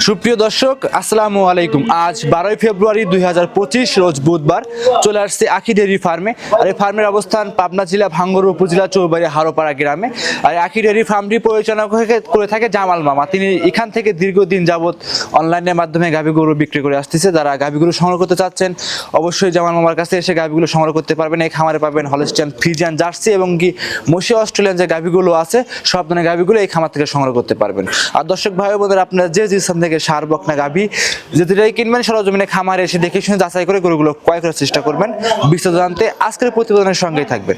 সুপ্রিয় দর্শক, আসসালামু আলাইকুম। আজ বারোই ফেব্রুয়ারি দুই হাজার পঁচিশ, রোজ বুধবার চলে আসছে আখি ফার্মে। আর এই ফার্মের অবস্থান পাবনা জেলা ভাঙ্গর উপজেলা চৌবাড়ি হারোপাড়া গ্রামে। আর আখি ফার্মটি পরিচালনা করে- থাকে জামাল মামা। তিনি এখান থেকে দীর্ঘদিন যাবৎ অনলাইনের মাধ্যমে গাভী গরু বিক্রি করে আসতেছে। যারা গাভী গরু সংগ্রহ করতে চাচ্ছেন, অবশ্যই জামাল মামার কাছে এসে গাভীগুলো সংগ্রহ করতে পারবেন। এই খামারে পাবেন হলস্টিয়ান, ফিজিয়ান, জার্সি এবং কি মসি অস্ট্রেলিয়ান যে গাভীগুলো আছে, সব ধরনের গাভীগুলো এই খামার থেকে সংগ্রহ করতে পারবেন। আর দর্শক ভাই বোনেরা, আপনারা যে যে স্থান থেকে সার বকনা গাভী যেটাই কিনবেন সরজমিনে খামারে এসে দেখে শুনে যাচাই করে গরুগুলো ক্রয় করার চেষ্টা করবেন। বিস্তারিত জানতে আজকের প্রতিবেদনের সঙ্গেই থাকবেন।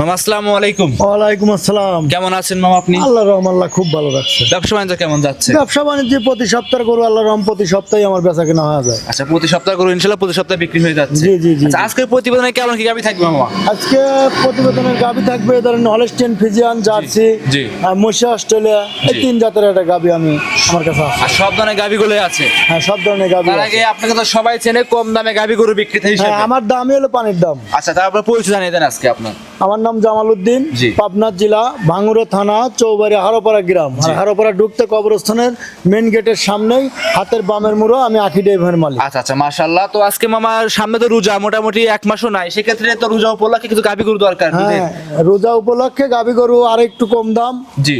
মামা আসসালামু আলাইকুম। ওয়ালাইকুম আসসালাম। কেমন আছেন মামা আপনি? আল্লাহ রহম আল্লাহ খুব ভালো রাখছে ব্যবসা বাণিজ্য কেমন যাচ্ছে? ব্যবসা বাণিজ্য প্রতি সপ্তাহ করব আল্লাহ রহম প্রতি সপ্তাহে আমার বেচা কেনা হয়ে যায়। আচ্ছা প্রতি সপ্তাহ করে ইনশাল্লাহ প্রতি সপ্তাহে বিক্রি হয়ে যাচ্ছে। জি, জি, জি, আচ্ছা আজকের প্রতিবেদনে কেমন কি গাভী থাকবে মামা? আজকে প্রতিবেদনের গাবি থাকবে ধরেন হলেস্টিয়ান ফিজিয়ান জার্সি জি। আর মশিয়া অস্ট্রেলিয়া এই তিন জাতের একটা গাবি আমি আমার কাছে আছে। আর সব ধরনের গাভীগুলো আছে। হ্যাঁ সব ধরনের গাবি তার আগে আপনাকে তো সবাই চেনে কম দামে গাভী গরু বিক্রেতা হ্যাঁ আমার দামই হলো পানির দাম। আচ্ছা তারপর পরিচয় জানিয়ে দেন আজকে আপনার। আমার নাম জামাল উদ্দিন পাবনা জেলা ভাঙ্গুরে থানা চৌবাড়ি হারোপাড়া গ্রাম। হারোপাড়া ঢুকতে কবরস্থানের মেন গেটের সামনেই হাতের বামের মুড়ো আমি আখি ডেভার মালিক আচ্ছা আচ্ছা মাশাল্লাহ তো আজকে মামার সামনে তো রোজা মোটামুটি এক মাসও নাই। সেক্ষেত্রে তো রোজা উপলক্ষে কিছু গাভী গরু দরকার হ্যাঁ রোজা উপলক্ষে গাবি গরু আর একটু কম দাম। জি।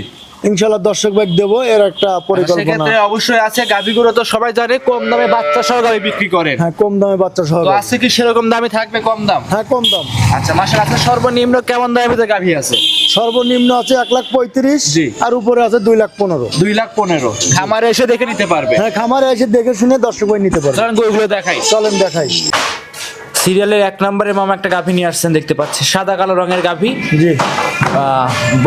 ইনশাল্লাহ দর্শক ভাগ দেবো এর একটা পরিকল্পনা। সেক্ষেত্রে অবশ্যই আছে গাভী গরু তো সবাই জানে কম দামে বাচ্চা সহ গাভী বিক্রি করেন। হ্যাঁ কম দামে বাচ্চা সহ তো গাভী। কি সেরকম দামে থাকবে কম দাম? হ্যাঁ কম দাম। আচ্ছা মাসাল আছে সর্বনিম্ন কেমন দামের ভিতরে গাভী আছে? সর্বনিম্ন আছে এক লাখ পঁয়ত্রিশ জি। আর উপরে আছে দুই লাখ পনেরো। দুই লাখ পনেরো। খামারে এসে দেখে নিতে পারবে। হ্যাঁ খামারে এসে দেখে শুনে দর্শক ভাই নিতে পারবে। চলেন গরুগুলো দেখাই। চলেন দেখাই। সিরিয়ালের এক নম্বরে মামা একটা গাভী নিয়ে আসছেন দেখতে পাচ্ছি। সাদা কালো রঙের গাভী। জি।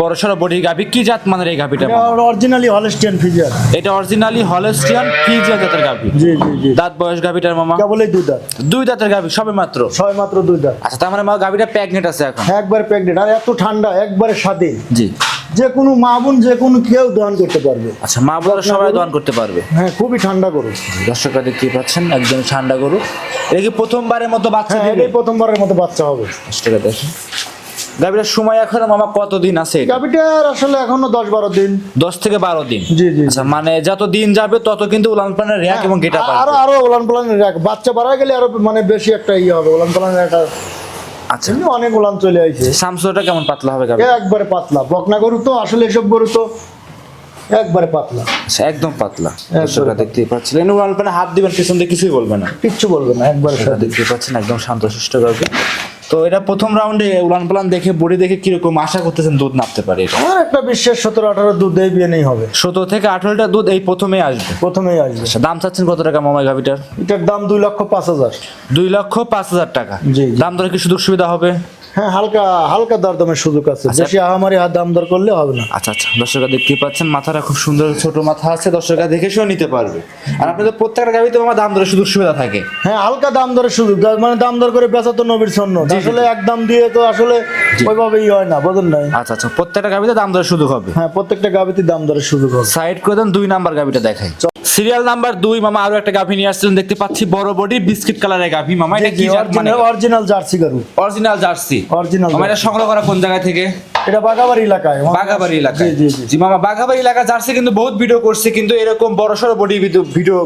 বড় সড়ো বডির গাভী কি জাত মানের এই গাভীটা? অরিজিনালি হলেস্টিয়ান ফিজিয়ার এটা অরিজিনালি হলস্টিয়ান ফিজিয়া জাতের গাভী জি জি জি। দাঁত বয়স গাভীটার মামা? কেবলই দুই দাঁত। দুই দাঁতের গাভী সবে মাত্র? ছয় মাত্র দুই দাঁত। আচ্ছা তার মানে মা গাভীটা প্যাগনেট আছে এখন? হ্যাঁ, একবারে প্রেগনেন্ট আর এত ঠান্ডা একবারে স্বাধীন জি। যে কোনো মা বোন যে কোনো কেউ দহন করতে পারবে। আচ্ছা মা বোনেরা সবাই দোয়ান করতে পারবে? হ্যাঁ খুবই ঠান্ডা গরু। দর্শকরা দেখতে পাচ্ছেন একজন ঠান্ডা গরু। এটা কি প্রথমবারের মতো বাচ্চা হ্যাঁ প্রথমবারের মতো বাচ্চা হবে। দেখেন। গাভীটার সময় এখন মামা কতদিন আছে? গাভিটার আসলে এখনও দশ বারো দিন। দশ থেকে বারো দিন? জি জি আচ্ছা মানে যত দিন যাবে তত কিন্তু উলান পানের র্যাক এবং গেটা আরও আরও ওলান পালান রাখ বাচ্চা বাড়া গেলে আরও মানে বেশি একটা ইয়ে হবে ওলান পালানের একটা আচ্ছা। অনেক ওলান চলে আইছে। সামসুটা কেমন পাতলা হবে একবারে পাতলা। বকনা গরু তো আসলে এসব গরু তো একবারে পাতলা। আচ্ছা একদম পাতলা। দর্শকরা দেখতেই পাচ্ছিলেন। উলান পানে হাত দিবেন পিছন দিয়ে কিছুই বলবে না। কিচ্ছু বলবে না একবারে দেখতে পাচ্ছেন একদম শান্তশিষ্ট কাউকে তো এটা প্রথম রাউন্ডে উলান পালান দেখে বডি দেখে কীরকম আশা করতেছেন দুধ নাপতে পারে এটা? আমার একটা বিশ্বাস সতেরো আঠারো দুধ এই বিয়ে নেই হবে। সতেরো থেকে আঠারোটা দুধ এই প্রথমেই আসবে? প্রথমেই আসবে। আচ্ছা দাম চাচ্ছেন কত টাকা মামাই গাভিটার এটার দাম দুই লক্ষ পাঁচ হাজার। দুই লক্ষ পাঁচ হাজার টাকা। জি, জি। দাম ধরে কি সুযোগ সুবিধা হবে? হ্যাঁ হালকা হালকা দরদামের সুযোগ আছে। বেশি আহামারি হাত দাম দর করলে হবে না। আচ্ছা আচ্ছা দর্শকরা দেখতেই পাচ্ছেন মাথাটা খুব সুন্দর ছোট মাথা আছে দর্শকরা দেখে শুনে নিতে পারবে। আর আপনাদের প্রত্যেকটা গাভিতে আমার দাম দরে সুযোগ সুবিধা থাকে। হ্যাঁ হালকা দাম দরের সুযোগ মানে দাম দর করে বেচা তো নবীর জি। আসলে এক দাম দিয়ে তো আসলে ওইভাবেই হয় না বোঝেন নাই? আচ্ছা আচ্ছা প্রত্যেকটা গাভিতে দাম দরে সুযোগ হবে। হ্যাঁ প্রত্যেকটা গাবিতে দাম দরের সুযোগ হবে। সাইড করে দেন দুই নাম্বার গাভিটা দেখাই। সিরিয়াল নাম্বার দুই মামা আরও একটা গাভি নিয়ে আসছিলেন দেখতে পাচ্ছি বড় বডি বিস্কিট কালারের গাভি। মামা এটা কি মানে? অরিজিনাল জার্সি গরু। Original Jersey. অরিজিনাল এটা সংগ্রহ করা কোন জায়গা থেকে? এটা বাগাবাড়ি এলাকায়। বাঘাবাড়ি এলাকায়। জি, জি, মামা বাঘাবাড়ি এলাকা জার্সি কিন্তু বহুত ভিডিও করছে কিন্তু এরকম বড় সড়ো বডি ভিডিও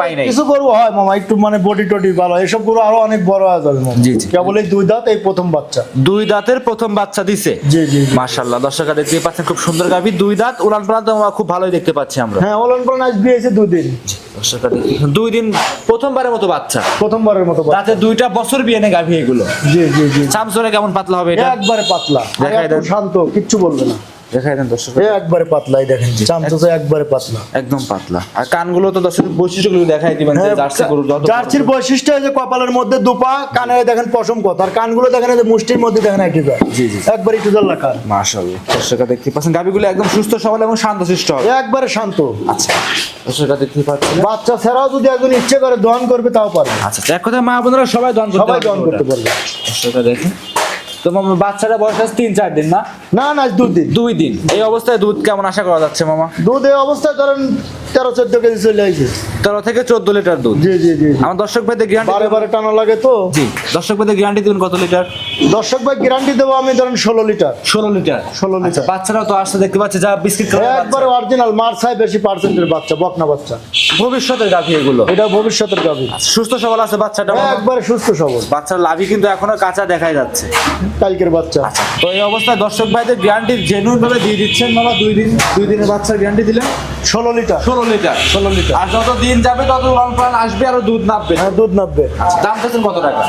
পাই নাই। কিছু হয় মামা একটু মানে বডি টডি ভালো এসব আরও অনেক বড় হয়ে যাবে মামা। জি, জি। কেবল এই দুই দাঁত এই প্রথম বাচ্চা। দুই দাঁতের প্রথম বাচ্চা দিছে। জি জি। মাশাআল্লাহ দর্শকরা দেখতে পাচ্ছেন খুব সুন্দর গাভি দুই দাঁত উলান পালান তো খুব ভালোই দেখতে পাচ্ছি আমরা। হ্যাঁ ওলন পালন আজ বিয়েছে দুই দিন। দুই দিন প্রথমবারের মতো বাচ্চা। প্রথমবারের মতো। তাতে দুইটা বছর বিয়ে নেই গাভি এগুলো। জি জি জি। সামসনে কেমন পাতলা হবে এটা? একবারে পাতলা। দেখাই দেন। শান্ত কিচ্ছু বলবে না। দেখাই দেন দর্শক। একবারে পাতলা দেখেন চামচা একবারে পাতলা। একদম পাতলা। আর কানগুলো তো দর্শকের বৈশিষ্ট্যগুলো দেখাই দিবেন যে হ্যাঁ, জার্সি গরু যত জার্সির বৈশিষ্ট্য যে কপালের মধ্যে দুপা কানে দেখেন পশম কত আর কানগুলো দেখেন যে মুষ্টির মধ্যে দেখেন একই যায় জি, জি। একবারে টুজাল কান মাশাআল্লাহ। দর্শকরা দেখতে পাচ্ছেন একদম সুস্থ সবল এবং হবে একবারে শান্ত। আচ্ছা দর্শকরা দেখতে পাচ্ছেন? বাচ্চা ছাড়াও যদি একজন ইচ্ছে করে দহন করবে তাও পারবে আচ্ছা এক কথা মা বোনেরা সবাই দন করতে সবাই পারবে দহন করতে পারবে। দর্শকরা দেখেন। তো মামা বাচ্চাটা বয়স আছে তিন চার দিন না? না না দুই দিন। দুই দিন। এই অবস্থায় দুধ কেমন আশা করা যাচ্ছে মামা? দুধ এই অবস্থায় ধরেন তেরো চোদ্দ কেজি চলে আসে। তেরো থেকে চোদ্দ লিটার দুধ। জি জি জি। আমার দর্শক ভাইদের গ্যারান্টি বারে বারে টানা লাগে তো। জি দর্শক ভাইদের গ্যারান্টি দিবেন কত লিটার? দর্শক ভাই গ্যারান্টি দেবো আমি ধরেন ষোলো লিটার। ষোলো লিটার। 16 লিটার। বাচ্চারাও তো আসতে দেখতে পাচ্ছে যা বিস্কিট একবারে অরিজিনাল মার্সাই বেশি পার্সেন্টের বাচ্চা বকনা বাচ্চা। ভবিষ্যতের গাভি এগুলো। এটা ভবিষ্যতের গাভি। সুস্থ সবল আছে বাচ্চাটা একবারে সুস্থ সবল। বাচ্চার লাভই কিন্তু এখনও কাঁচা দেখাই যাচ্ছে। কালকের বাচ্চা। তো এই অবস্থায় দর্শক ভাইদের গ্যারান্টি জেনুইন ভাবে দিয়ে দিচ্ছেন বাবা দুই দিন দুই দিনের বাচ্চার গ্যারান্টি দিলেন? ষোলো লিটার। ষোলো লিটার। ষোলো লিটার। আর যত দিন যাবে তত লং প্লান আসবে আর দুধ নামবে হ্যাঁ দুধ নাববে। দাম চাচ্ছেন কত টাকা?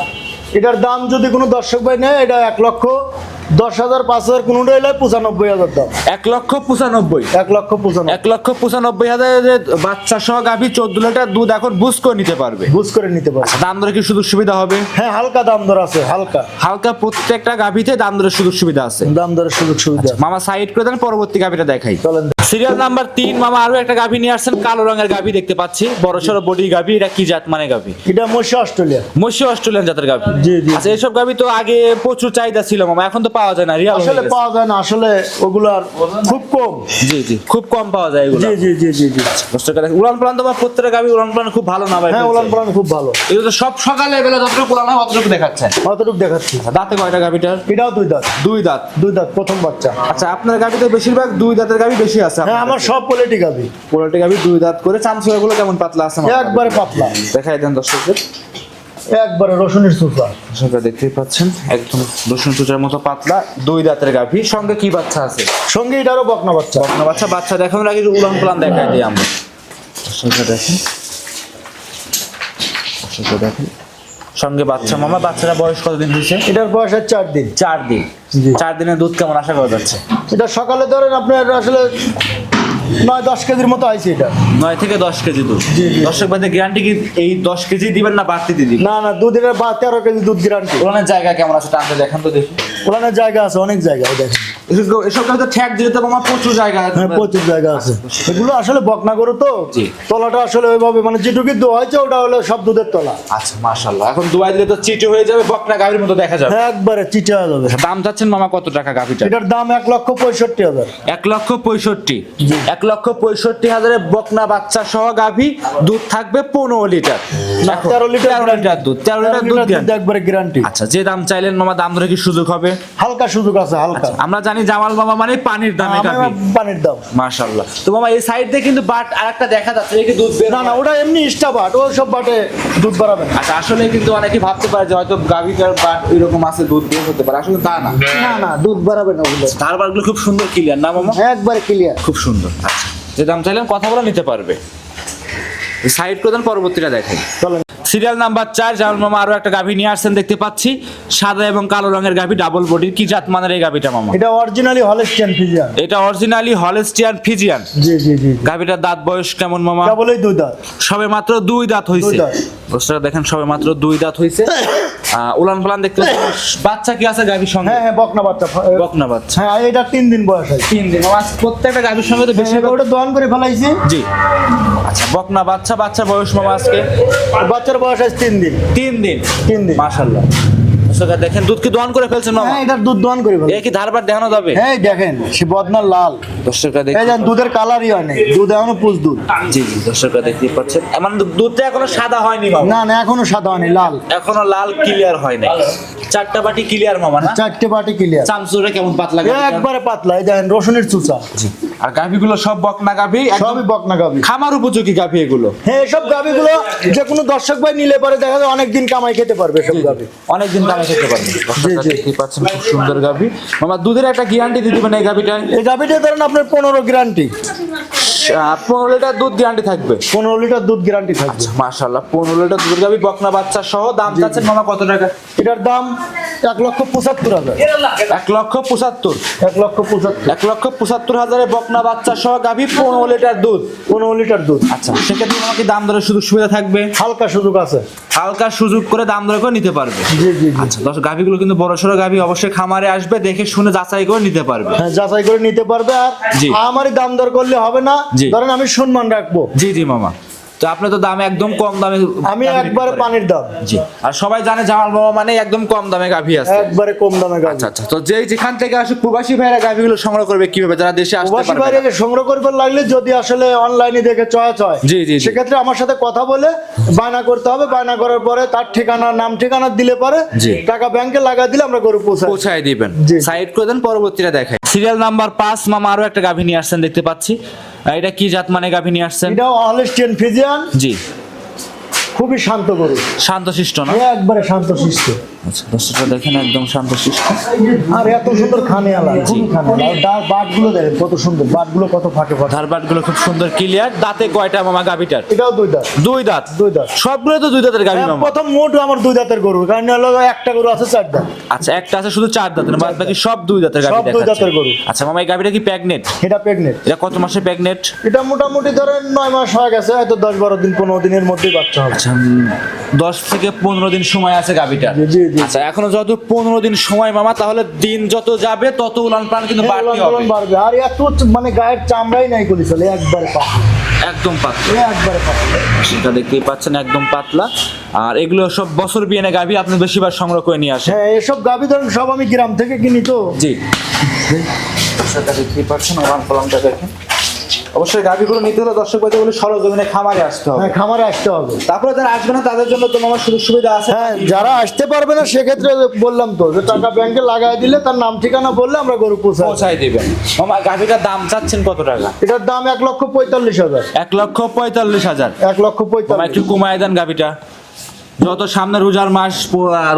এটার দাম যদি কোনো দর্শক ভাই নেয় এটা এক লক্ষ দশ হাজার পাঁচ হাজার কোনোটা এলে পঁচানব্বই হাজার দাম। এক লক্ষ পঁচানব্বই। এক লক্ষ পঁচানব্বই। এক লক্ষ পঁচানব্বই হাজারের বাচ্চা সহ গাভি চোদ্দ লিটার দুধ এখন বুঝ করে নিতে পারবে। বুঝ করে নিতে পারে দাম দরে কি সুযোগ সুবিধা হবে? হ্যাঁ হালকা দাম দর আছে হালকা। হালকা প্রত্যেকটা গাভিতে দাম দরের সুযোগ সুবিধা আছে। দাম দরের সুযোগ সুবিধা মামা সাইড করে দেন পরবর্তী গাভিটা দেখাই। চলেন। সিরিয়াল নাম্বার তিন মামা আরও একটা গাভি নিয়ে আসছেন কালো রঙের গাভি দেখতে পাচ্ছি। বড় সড়ো বডি গাভি এটা কি জাত মানে গাভি? এটা মশা অস্ট্রেলিয়া। মসি অস্ট্রেলিয়ান জাতের গাভি। জি, জি। আচ্ছা এইসব গাভি তো আগে প্রচুর চাহিদা ছিল মামা। এখন তো পাওয়া যায় না রিয়াল আসলে পাওয়া যায় না আসলে ওগুলার খুব কম। জি জি খুব কম পাওয়া যায় এগুলো। জি জি জি জি জি। দর্শকেরা দেখেন, উড়ান প্লান তোমার প্রত্যেকটা গাভি উড়ান প্লান খুব ভালো না ভাই হ্যাঁ ওলান পালান খুব ভালো। এগুলো তো সব সকালে বেলা যতটুকু উড়ান হয় অতটুকু দেখাচ্ছে। অতটুকু দেখাচ্ছি। দাঁতে কয়টা গাভিটার এটাও দুই দাঁত। দুই দাঁত? দুই দাঁত প্রথম বাচ্চা। আচ্ছা আপনার গাভিতে বেশিরভাগ দুই দাঁতের গাভি বেশি আছে হ্যাঁ আমার সব কোয়ালিটি গাবি। পোলাটি গাভি দুই দাঁত করে। চামচুয়া গুলো কেমন পাতলা আছে? একবারে পাতলা। দেখাই দেন দর্শকদের। একবারে রসুনের সুপা দর্শকরা দেখতেই পাচ্ছেন একদম রসুন চুচার মতো পাতলা দুই দাঁতের গাভি সঙ্গে কি বাচ্চা আছে? সঙ্গে এটারও বকনা বাচ্চা। বকনা বাচ্চা বাচ্চা দেখানোর আগে উড়ান প্লান দেখাই দিই আমরা। দর্শকরা দেখেন। দর্শকরা দেখেন। সঙ্গে বাচ্চা মামা বাচ্চারা বয়স কতদিন হয়েছে? এটার বয়স আর চার দিন। চার দিন। চার দিনের দুধ কেমন আশা করা যাচ্ছে? এটা সকালে ধরেন আপনার আসলে নয় দশ কেজির মতো আইছে এটা। নয় থেকে দশ কেজি দুধ। দর্শক ভাইদের গ্যারান্টি কি এই দশ কেজি দিবেন না বাড়তি দিবেন? না না দুধের বা তেরো কেজি দুধ গ্যারান্টি ওখানে জায়গা কেমন আছে? টানতে দেখান তো দেখি। ওখানে জায়গা আছে অনেক জায়গা দেখেন। এসব- এসব গাড়িতে ঠ্যাক দিলে তো আমার প্রচুর জায়গা আছে। হ্যাঁ প্রচুর জায়গা আছে। এগুলো আসলে বকনা গরু তো। তলাটা আসলে ওইভাবে মানে যেটুকু দোয়া হয়েছে ওটা হলো সব দুধের তলা। আচ্ছা মাশাল্লাহ এখন দুবাই দিলে তো চিটি হয়ে যাবে বকনা গাভীর মতো দেখা যাবে। একবারে চিটে যাবে। দাম চাচ্ছেন মামা কত টাকা গাভীটা এটার দাম এক লক্ষ পঁয়ষট্টি হাজার। এক লক্ষ পঁয়ষট্টি। এক লক্ষ পঁয়ষট্টি হাজারে বকনা বাচ্চা সহ গাভী দুধ থাকবে পনেরো লিটার। 13 লিটার তেরো লিটার দুধ তেরো লিটার দুধ একবারে গ্যারান্টি আচ্ছা যে দাম চাইলেন মামা দাম ধরে কি সুযোগ হবে। হালকা সুযোগ আছে হালকা। আমরা জানি জামাল মামা মানে পানির দামে আমি গাভী পানির দাম। মাশাল্লাহ তো মামা এই সাইড দিয়ে কিন্তু বাট আরেকটা দেখা যাচ্ছে এই কি দুধ বের না না ওটা এমনি ইস্টা বাট ও সব বাটে দুধ বাড়াবে। আচ্ছা আসলে কিন্তু অনেকে ভাবতে পারে যে হয়তো গাভিটার বাট এরকম আছে দুধ বের হতে পারে। আসলে তা না। না না দুধ বাড়াবে না ওগুলো। তার বারগুলো খুব সুন্দর ক্লিয়ার না মামা? একবারে ক্লিয়ার খুব সুন্দর। আচ্ছা যে দাম চাইলেন কথা বলে নিতে পারবে। সাইড করে দেন পরবর্তীটা দেখাই। চলেন। সিরিয়াল নাম্বার চার জামাল মামা আরও একটা গাভী নিয়ে আসছেন দেখতে পাচ্ছি। সাদা এবং কালো রঙের গাভী ডাবল বডির কি জাত মানের এই গাভীটা মামা? এটা অরিজিনালি হলেস্টিয়ান ফিজিয়ান এটা অরিজিনালি হলেস্টিয়ান ফিজিয়ান জি জি জি গাভীটার দাঁত বয়স কেমন মামা? কেবলই দুই দাঁত। সবে মাত্র দুই দাঁত হইছে। দোস্তরা দেখেন সবে মাত্র দুই দাঁত হইছে। উলান পালান দেখতে বাচ্চা কি আছে গাভীর সঙ্গে? হ্যাঁ হ্যাঁ বকনা বাচ্চা। বকনা বাচ্চা। হ্যাঁ এটা তিন দিন বয়স হয় তিন দিন। মামা, প্রত্যেকটা গাভীর সঙ্গে তো বেশি বেশি ওটা দোয়ান করে ফেলাইছি। জি। আচ্ছা বকনা বাচ্চা বাচ্চা বয়স মামা আজকে? বাচ্চার বয়স আছে তিন দিন। তিন দিন? তিন দিন। মাশাল্লাহ দেখেন দুধ কি দোয়ান করে ফেলছেন মামা? হ্যাঁ এটার দুধ দোয়ান করে ফেলাই এ কি ধারবার দেখানো যাবে? হ্যাঁ দেখেন সে লাল। দর্শকরা এই যে দুধের কালারই হয় নাই। দুধ এখনও পুষ দুধ। জি জি দর্শকরা দেখতে পাচ্ছেন। এমন দুধটা এখনও সাদা হয়নি বাবা না না এখনও সাদা হয়নি লাল। এখনও লাল ক্লিয়ার হয় নাই। চারটা বাটি ক্লিয়ার মামা না? চারটে বাটি ক্লিয়ার চামচুরে কেমন পাতলা গাভী? একবারে পাতলা এই দেখেন রসুনের চুচা। আর গাভিগুলো সব বকনা গাভি সবই বকনা গাবি। খামার উপযোগী গাভি এগুলো। হ্যাঁ এসব গাবিগুলো যে কোনো দর্শক ভাই নিলে পরে দেখা যায় অনেক দিন কামাই খেতে পারবে সব গাবি। অনেকদিন দামে খেতে পারবেন দেখতে পাচ্ছেন খুব সুন্দর গাভি। মামা দুধের একটা গ্যারান্টি দিতে পারেন এই গাভিটা এই গাভিটা ধরেন আপনার পনেরো গ্যারান্টি পনেরো লিটার দুধ গ্যারান্টি থাকবে। পনেরো লিটার দুধ গ্যারান্টি থাকবে। মাশাল্লাহ পনেরো লিটার দুধ গাভি বকনা বাচ্চা সহ দাম চাচ্ছেন মামা কত টাকা? এটার দাম এক লক্ষ পঁচাত্তর হাজার। এক লক্ষ পঁচাত্তর। এক লক্ষ পঁচাত্তর। এক লক্ষ পঁচাত্তর হাজারে বকনা বাচ্চা সহ গাভি পনেরো লিটার দুধ। পনেরো লিটার দুধ। আচ্ছা সেক্ষেত্রে আমাকে দাম দরের সুযোগ সুবিধা থাকবে। হালকা সুযোগ আছে। হালকা সুযোগ করে দাম দরে করে নিতে পারবে। জি জি জি। আচ্ছা দশ গাভিগুলো কিন্তু বড় সড়ো গাভি অবশ্যই খামারে আসবে দেখে শুনে যাচাই করে নিতে পারবে। হ্যাঁ যাচাই করে নিতে পারবে আর। আমারই দাম দর করলে হবে না। ধরেন আমি সম্মান রাখব। জি জি মামা। তো আপনি তো দাম একদম কম দামে আমি একবারে পানির দাম। জি। আর সবাই জানে জামাল বাবা মানে একদম কম দামে গাভী আছে। একবারে কম দামে গাভী। আচ্ছা আচ্ছা। তো যে যেখান থেকে আসে প্রবাসী ভাইরা গাভীগুলো সংগ্রহ করবে কীভাবে? যারা দেশে আসতে প্রবাসী পারবে বাইরে সংগ্রহ করবার লাগলে যদি আসলে অনলাইনে দেখে চয়েস হয় জি, জি, জি। সেক্ষেত্রে আমার সাথে কথা বলে বায়না করতে হবে। বায়না করার পরে তার ঠিকানা নাম ঠিকানা দিলে পরে টাকা ব্যাংকে লাগা দিলে আমরা গরু পৌঁছাই। পৌঁছায় দিবেন। সাইড করে দেন পরবর্তীটা দেখাই। সিরিয়াল নাম্বার পাঁচ মামা আরও একটা গাভী নিয়ে আসছেন দেখতে পাচ্ছি। এটা কি জাত মানে গাভী নিয়ে আসছেন? এটা অলস্টিয়ান ফিজিয়ান জি। খুবই শান্ত গরু। শান্তশিষ্ট না? একবারে শান্ত শিষ্ট আচ্ছা দর্শকরা দেখেন একদম শান্তশিষ্ট। আর এত সুন্দর খানে আলা খুবই খানে আলা। আর ডাক বাটগুলো দেখেন কত সুন্দর বাটগুলো কত ফাঁকে ফাঁকে। ধারবাটগুলো খুব সুন্দর ক্লিয়ার দাঁতে কয়টা মামা গাভীটার? এটাও দুই দাঁত। দুই দাঁত। দুই দাঁত। সবগুলো তো দুই দাঁতের গাভী হ্যাঁ, মামা। প্রথম মোট আমার দুই দাঁতের গরু কারণ হলো একটা গরু আছে চার দাঁত। আচ্ছা একটা আছে শুধু চার দাঁতের বাদ বাকি সব দুই দাঁতের গাভী সব দুই দাঁতের গরু। আচ্ছা মামা এই গাভীটা কি প্রেগনেন্ট এটা প্রেগনেন্ট এটা কত মাসে প্রেগনেন্ট এটা মোটামুটি ধরেন নয় মাস হয়ে গেছে হয়তো দশ বারো দিন পনেরো দিনের মধ্যেই বাচ্চা হবে। আচ্ছা দশ থেকে পনেরো দিন সময় আছে গাভীটার। জি, জি। আচ্ছা এখনও যত পনেরো দিন সময় মামা তাহলে দিন যত যাবে তত উলান প্রাণ কিন্তু এই বাড়তি হবে। বাড়বে। আর এত মানে গায়ের চামড়াই নাই করি চলে একবারে পাতলা। একদম পাতলা। একবারে পাতলা। সেটা দেখতেই পাচ্ছেন একদম পাতলা। আর এগুলো সব বছর বিয়ে গাভী আপনি বেশিরভাগ সংগ্রহ করে নিয়ে আসেন। হ্যাঁ এসব গাভি ধরেন সব আমি গ্রাম থেকে কিনি তো। জি। সেটা দেখতেই পাচ্ছেন ওলান পালানটা দেখেন। অবশ্যই গাভীগুলো নিতে হলে দর্শক বলতে বলে সরজমিনে খামারে আসতে হবে। হ্যাঁ খামারে আসতে হবে। তারপরে যারা আসবে না তাদের জন্য তো আমার সুযোগ সুবিধা আছে। হ্যাঁ যারা আসতে পারবে না সেক্ষেত্রে বললাম তো যে টাকা ব্যাংকে লাগাই দিলে তার নাম ঠিকানা বললে আমরা গরু পৌঁছাই পৌঁছাই দিবেন। আমার গাভীটার দাম চাচ্ছেন কত টাকা? এটার দাম এক লক্ষ পঁয়তাল্লিশ হাজার। এক লক্ষ পঁয়তাল্লিশ হাজার। এক লক্ষ পঁয়তাল্লিশ। একটু কমায় দেন গাভীটা। যত সামনে রোজার মাস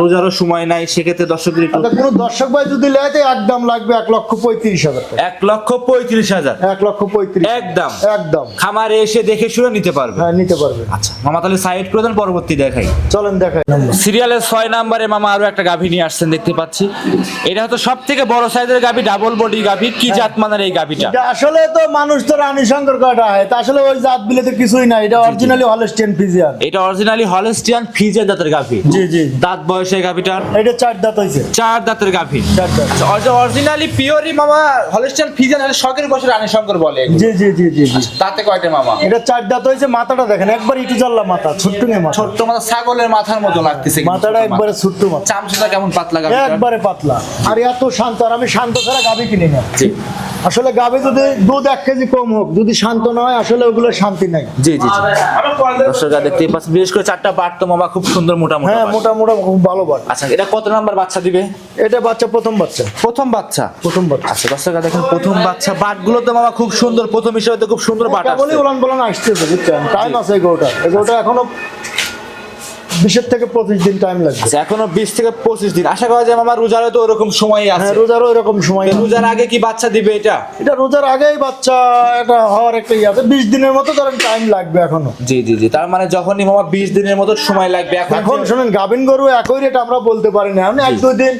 রোজারও সময় নাই সেক্ষেত্রে দর্শকদের একটু আচ্ছা, কোনো দর্শক ভাই যদি লেয় একদম লাগবে এক লক্ষ পঁয়ত্রিশ হাজার এক লক্ষ পঁয়ত্রিশ হাজার। এক লক্ষ পঁয়ত্রিশ একদম। একদম। খামারে এসে দেখে শুনে নিতে পারবে। হ্যাঁ নিতে পারবে। আচ্ছা মামা তাহলে সাইড করে দেন পরবর্তী দেখাই। চলেন দেখাই। সিরিয়ালের ছয় নাম্বারে মামা আরও একটা গাভী নিয়ে আসছেন দেখতে পাচ্ছি। এটা হয়তো সব থেকে বড় সাইজের গাভী ডাবল বডি গাভী কি জাত মানের এই গাভীটা? আসলে তো মানুষ তো রানী শঙ্কর কাটা হয়? তা আসলে ওই জাত বিলে তো কিছুই না এটা অরিজিনালি হলস্টিয়ান ফিজিয়ান এটা অরিজিনালি হলস্টিয়ান ফিজের জাতের গাভী। জি জি। দাঁত বয়সে গাভীটার এটা চার দাঁত হয়েছে চার দাঁতের গাভী। চার দাঁত। অরিজিনালি পিওরই মামা হলস্টিয়ান ফিজেন হলে শখের বসে রানী শঙ্কর বলে। জি জি জি জি তাতে কয়টা মামা? এটা চার দাঁত হয়েছে মাথাটা দেখেন একবার ইটু জাল্লা মাথা ছোট্ট নিয়ে মাথা। ছোট্ট মাথা ছাগলের মাথার মতো লাগতেছে মাথাটা একবারে ছোট্ট মাথা। চামচুটা কেমন পাতলা গাভী একবারে পাতলা। আর এত শান্ত আর আমি শান্ত ছাড়া গাভি কিনি না। জি। আসলে গাভি যদি দুধ এক কেজি কম হোক যদি শান্ত না হয় আসলে ওগুলো শান্তি নাই। জি জি দর্শকরা দেখতেই পাচ্ছেন বিশেষ করে চারটা পাট তো মামা খুব সুন্দর মোটা মোটা হ্যাঁ। মোটা মোটা খুব ভালো বাট আচ্ছা এটা কত নাম্বার বাচ্চা দিবে? এটা বাচ্চা প্রথম বাচ্চা। প্রথম বাচ্চা? প্রথম বাচ্চা। আচ্ছা দর্শকরা দেখেন প্রথম বাচ্চা। বাটগুলো তো মামা খুব সুন্দর প্রথম হিসেবে তো খুব সুন্দর বাট কেবলই ওলান বলান আসতেছে বুঝছেন? টাইম আছে গোটা এই গরুটা এখনও বিশের থেকে পঁচিশ দিন টাইম লাগবে। আচ্ছা, এখনও বিশ থেকে পঁচিশ দিন। আশা করা যায় আমার রোজারও তো ওরকম সময় আছে। হ্যাঁ রোজারও এরকম সময় রোজার আগে কি বাচ্চা দিবে এটা? এটা রোজার আগেই বাচ্চা এটা হওয়ার একটা ইয়ে আছে। বিশ দিনের মতো ধরেন টাইম লাগবে এখনও। জি জি জি। তার মানে যখনই মামা বিশ দিনের মতো সময় লাগবে এখন শুনেন গাভিন গরু একই রেট আমরা বলতে পারি না। আমি এক দুই দিন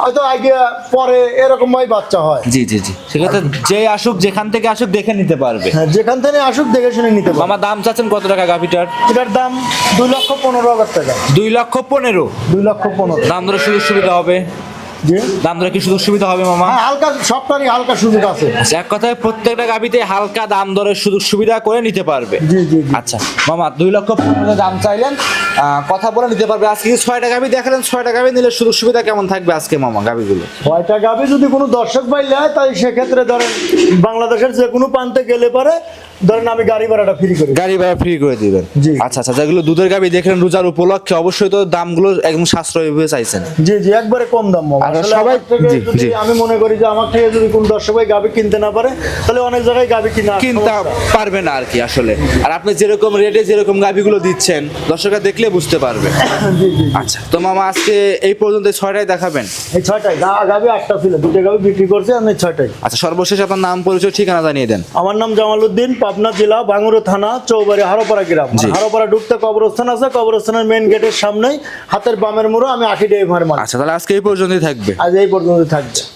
হয়তো আগে পরে এরকম ভাই বাচ্চা হয়। জি জি জি। সেক্ষেত্রে যে আসুক যেখান থেকে আসুক দেখে নিতে পারবে। হ্যাঁ যেখান থেকে আসুক দেখে শুনে নিতে পারবে। মামা দাম চাচ্ছেন কত টাকা গাভিটার? এটার দাম দুই লক্ষ পনেরো হাজার টাকা। দুই লক্ষ পনেরো। দুই লক্ষ পনেরো। দাম ধরে সুযোগ সুবিধা হবে। দাম ধরে কি সুযোগ সুবিধা হবে মামা? হ্যাঁ হালকা সবটারই হালকা সুযোগ আছে। আচ্ছা, এক কথায় প্রত্যেকটা গাভিতে হালকা দাম দরের সুযোগ সুবিধা করে নিতে পারবে। জি জি আচ্ছা মামা দুই লক্ষ পনেরো দাম চাইলেন। কথা বলে নিতে পারবে। আজকে ছয়টা গাভি দেখালেন ছয়টা গাভি নিলে সুযোগ সুবিধা কেমন থাকবে আজকে মামা গাভিগুলো? ছয়টা গাভি যদি কোনো দর্শক ভাই নেয় তাই সেক্ষেত্রে ধরেন বাংলাদেশের যে কোনো প্রান্তে গেলে পারে ধরেন আমি গাড়ি ভাড়াটা ফ্রি করি। গাড়ি ভাড়া ফ্রি করে দিবেন। জি। আচ্ছা আচ্ছা যেগুলো দুধের গাভি দেখলেন রোজার উপলক্ষে অবশ্যই তো দামগুলো একদম সাশ্রয়ী হয়ে চাইছেন। জি জি একবারে কম দাম আসলে সবাই- জি। আমি মনে করি যে আমার থেকে যদি কোন দর্শক ভাই গাভি কিনতে না পারে তাহলে অনেক জায়গায় গাভি কিনা কিনতে পারবে না আর কি আসলে। আর আপনি যেরকম রেটে যেরকম গাভিগুলো দিচ্ছেন দর্শকরা দেখলে বুঝতে পারবে। জি জি আচ্ছা তো মামা আজকে এই পর্যন্ত ছয়টাই দেখাবেন? এই ছয়টাই গা- গাভি আটটা ছিল দুটো গাভি বিক্রি করছে আমি ছয়টাই আচ্ছা সর্বশেষ আপনার নাম পরিচয় ঠিকানা জানিয়ে দেন। আমার নাম জামাল উদ্দিন পাবনা জেলা বাঙ্গুরো থানা চৌবাড়ি হারোপাড়া গ্রাম। হারোপাড়া ঢুকতে কবরস্থান আছে কবরস্থানের মেন গেটের সামনেই হাতের বামের মুড়ো আমি আঠি ডেভার মাল আচ্ছা তাহলে আজকে এই পর্যন্তই থাকবে। আজ এই পর্যন্ত থাকছে।